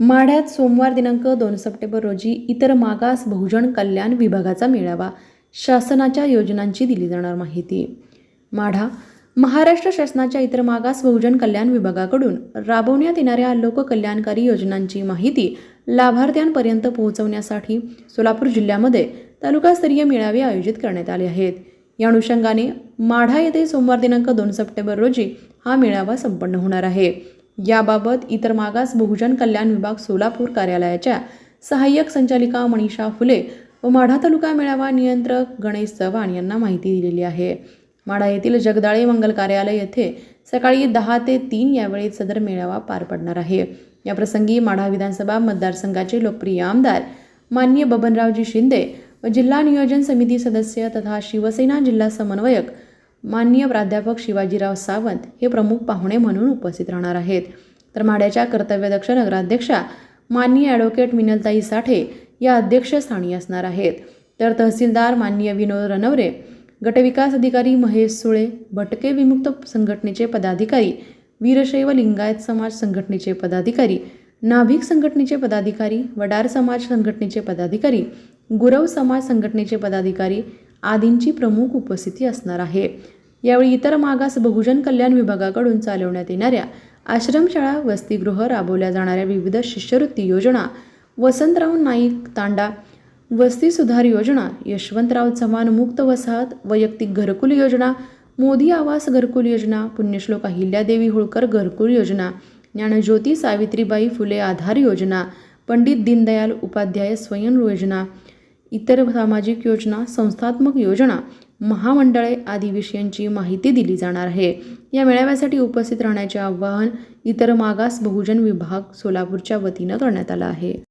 माढ्यात सोमवार दिनांक दोन सप्टेंबर रोजी इतर मागास बहुजन कल्याण विभागाचा मेळावा शासनाच्या योजनांची दिली जाणार माहिती. माढा महाराष्ट्र शासनाच्या इतर मागास बहुजन कल्याण विभागाकडून राबवण्यात येणाऱ्या लोककल्याणकारी योजनांची माहिती लाभार्थ्यांपर्यंत पोहोचवण्यासाठी सोलापूर जिल्ह्यामध्ये तालुकास्तरीय मेळावे आयोजित करण्यात आले आहेत. या अनुषंगाने माढा येथे सोमवार दिनांक दोन सप्टेंबर रोजी हा मेळावा संपन्न होणार आहे. याबाबत इतर मागास बहुजन कल्याण विभाग सोलापूर कार्यालयाच्या सहाय्यक संचालिका मनीषा फुले व माढा तालुका मेळावा नियंत्रक गणेश चव्हाण यांना माहिती दिलेली आहे. माढा येथील जगदाळे मंगल कार्यालय येथे सकाळी दहा ते तीन यावेळी सदर मेळावा पार पडणार आहे. याप्रसंगी माढा विधानसभा मतदारसंघाचे लोकप्रिय आमदार मान्य बबनरावजी शिंदे व जिल्हा नियोजन समिती सदस्य तथा शिवसेना जिल्हा समन्वयक माननीय प्राध्यापक शिवाजीराव सावंत हे प्रमुख पाहुणे म्हणून उपस्थित राहणार आहेत. तर म्हाड्याच्या कर्तव्यदक्ष नगराध्यक्षा माननीय ॲडव्होकेट मिनलताई साठे या अध्यक्षस्थानी असणार आहेत. तर तहसीलदार माननीय विनोद रनवरे गटविकास अधिकारी महेश सुळे भटके विमुक्त संघटनेचे पदाधिकारी वीरशैव लिंगायत समाज संघटनेचे पदाधिकारी नाभिक संघटनेचे पदाधिकारी वडार समाज संघटनेचे पदाधिकारी गुरव समाज संघटनेचे पदाधिकारी आदींची प्रमुख उपस्थिती असणार आहे. यावेळी इतर मागास बहुजन कल्याण विभागाकडून चालवण्यात येणाऱ्या आश्रमशाळा वसतिगृह राबवल्या जाणाऱ्या विविध शिष्यवृत्ती योजना वसंतराव नाईक तांडा वस्ती सुधार योजना यशवंतराव चव्हाण मुक्त वसाहत वैयक्तिक घरकुल योजना मोदी आवास घरकुल योजना पुण्यश्लोक अहिल्यादेवी होळकर घरकुल योजना ज्ञानज्योती सावित्रीबाई फुले आधार योजना पंडित दीनदयाल उपाध्याय स्वयं योजना इतर सामाजिक योजना संस्थात्मक योजना महामंडळे आदी विषयांची माहिती दिली जाणार आहे. या मेळाव्यासाठी उपस्थित राहण्याचे आवाहन इतर मागास बहुजन विभाग सोलापूरच्या वतीनं करण्यात आलं आहे.